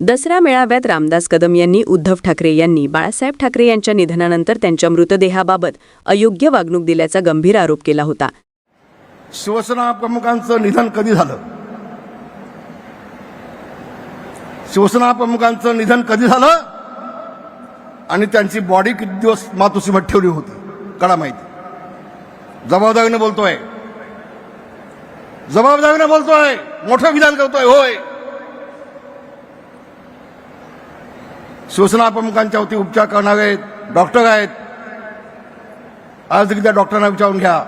दसरा मेळाव्यात रामदास कदम यांनी उद्धव ठाकरे यांनी बाळासाहेब ठाकरे यांच्या निधनानंतर त्यांच्या मृतदेहाबाबत अयोग्य वागणूक दिल्याचा गंभीर आरोप केला होता. शिवसेना प्रमुखांचं निधन कधी झालं? शिवसेना प्रमुखांचं निधन कधी झालं? आणि त्यांची बॉडी किती दिवस मातोश्रीमध्ये ठेवली होती? कळा माहिती. जबाबदारीने बोलतोय. जबाबदारीने बोलतोय. मोठं विधान करतोय होय. शिवसेना प्रमुखांच्या उपचार करणारे डॉक्टर आहेत. आज देखील त्या डॉक्टरांना विचारून घ्या.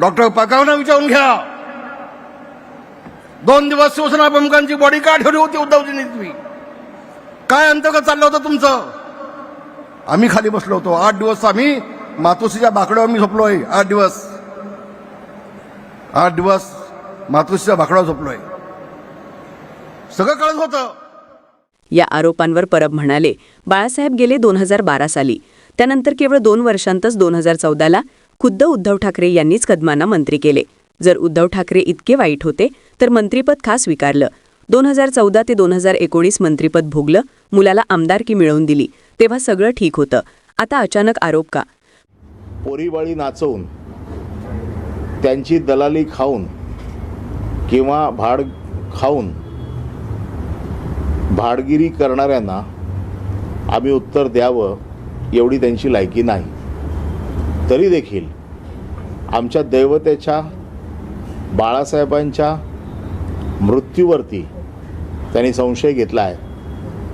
डॉक्टर पकावना विचारून घ्या. दोन दिवस शिवसेना प्रमुखांची बॉडी का ठेवली होती उद्धवजींनी तुम्ही. काय अंतर्गत चाललं होतं तुमचं? आम्ही खाली बसलो होतो. आठ दिवस आम्ही मातोश्रीच्या बाकड्यावर मी झोपलोय. आठ दिवस. आठ दिवस मातोश्रीच्या बाकड्यावर झोपलोय. सगळं कळत होतं. या आरोपांवर परब म्हणाले. बाळासाहेब गेले दोन हजार बारा साली. त्यानंतर केवळ दोन वर्षांतच दोन हजार चौदाला खुद्द उद्धव ठाकरे यांनीच कदमांना मंत्री केले. जर उद्धव ठाकरे इतके वाईट होते तर मंत्रीपद खास स्वीकारलं? दोन हजार चौदा ते दोन हजार एकोणीस मंत्रीपद भोगलं मुलाला आमदारकी मिळवून दिली तेव्हा सगळं ठीक होतं. आता अचानक आरोप का? पोरीबाळी नाचवून त्यांची दलाली खाऊन किंवा भाड खाऊन भाडगिरी करणाऱ्यांना आम्ही उत्तर द्यावं एवढी त्यांची लायकी नाही. तरी देखील आमच्या दैवतेच्या बाळासाहेबांच्या मृत्यूवरती त्यांनी संशय घेतला आहे.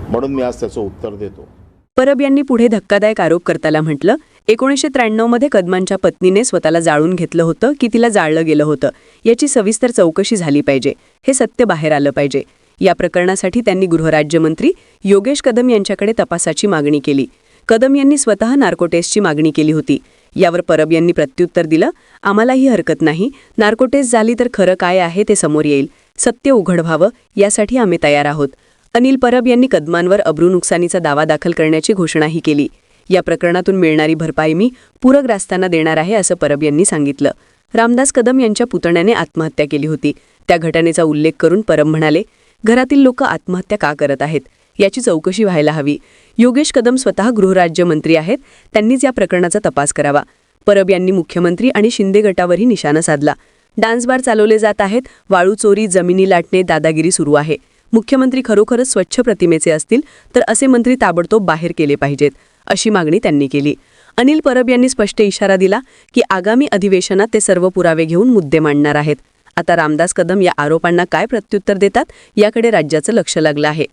म्हणून मी आज त्याचं उत्तर देतो. परब यांनी पुढे धक्कादायक आरोप करताना म्हटलं एकोणीसशे त्र्याण्णवमध्ये कदमांच्या पत्नीने स्वतःला जाळून घेतलं होतं की तिला जाळलं गेलं होतं? याची सविस्तर चौकशी झाली पाहिजे. हे सत्य बाहेर आलं पाहिजे. या प्रकरणासाठी त्यांनी गृहराज्यमंत्री योगेश कदम यांच्याकडे तपासाची मागणी केली. कदम यांनी स्वतः नार्कोटेसची मागणी केली होती. यावर परब यांनी प्रत्युत्तर दिलं आम्हालाही हरकत नाही. नार्कोटेस झाली तर खरं काय आहे ते समोर येईल. सत्य उघड व्हावं यासाठी आम्ही तयार आहोत. अनिल परब यांनी कदमांवर अब्रू नुकसानीचा दावा दाखल करण्याची घोषणाही केली. या प्रकरणातून मिळणारी भरपाई मी पूरग्रस्तांना देणार आहे असं परब यांनी सांगितलं. रामदास कदम यांच्या पुतण्याने आत्महत्या केली होती. त्या घटनेचा उल्लेख करून परब म्हणाले घरातील लोक आत्महत्या का करत आहेत? याची चौकशी व्हायला हवी. योगेश कदम स्वतः गृहराज्यमंत्री आहेत. त्यांनीच या प्रकरणाचा तपास करावा. परब यांनी मुख्यमंत्री आणि शिंदे गटावरही निशाणा साधला. डान्स बार चालवले जात आहेत. वाळू चोरी जमिनी लाटणे दादागिरी सुरू आहे. मुख्यमंत्री खरोखरच स्वच्छ प्रतिमेचे असतील तर असे मंत्री ताबडतोब बाहेर केले पाहिजेत अशी मागणी त्यांनी केली. अनिल परब यांनी स्पष्ट इशारा दिला की आगामी अधिवेशनात ते सर्व पुरावे घेऊन मुद्दे मांडणार आहेत. आता रामदास कदम या आरोपांना काय प्रत्युत्तर देतात याकडे राज्याचं लक्ष लागलं आहे.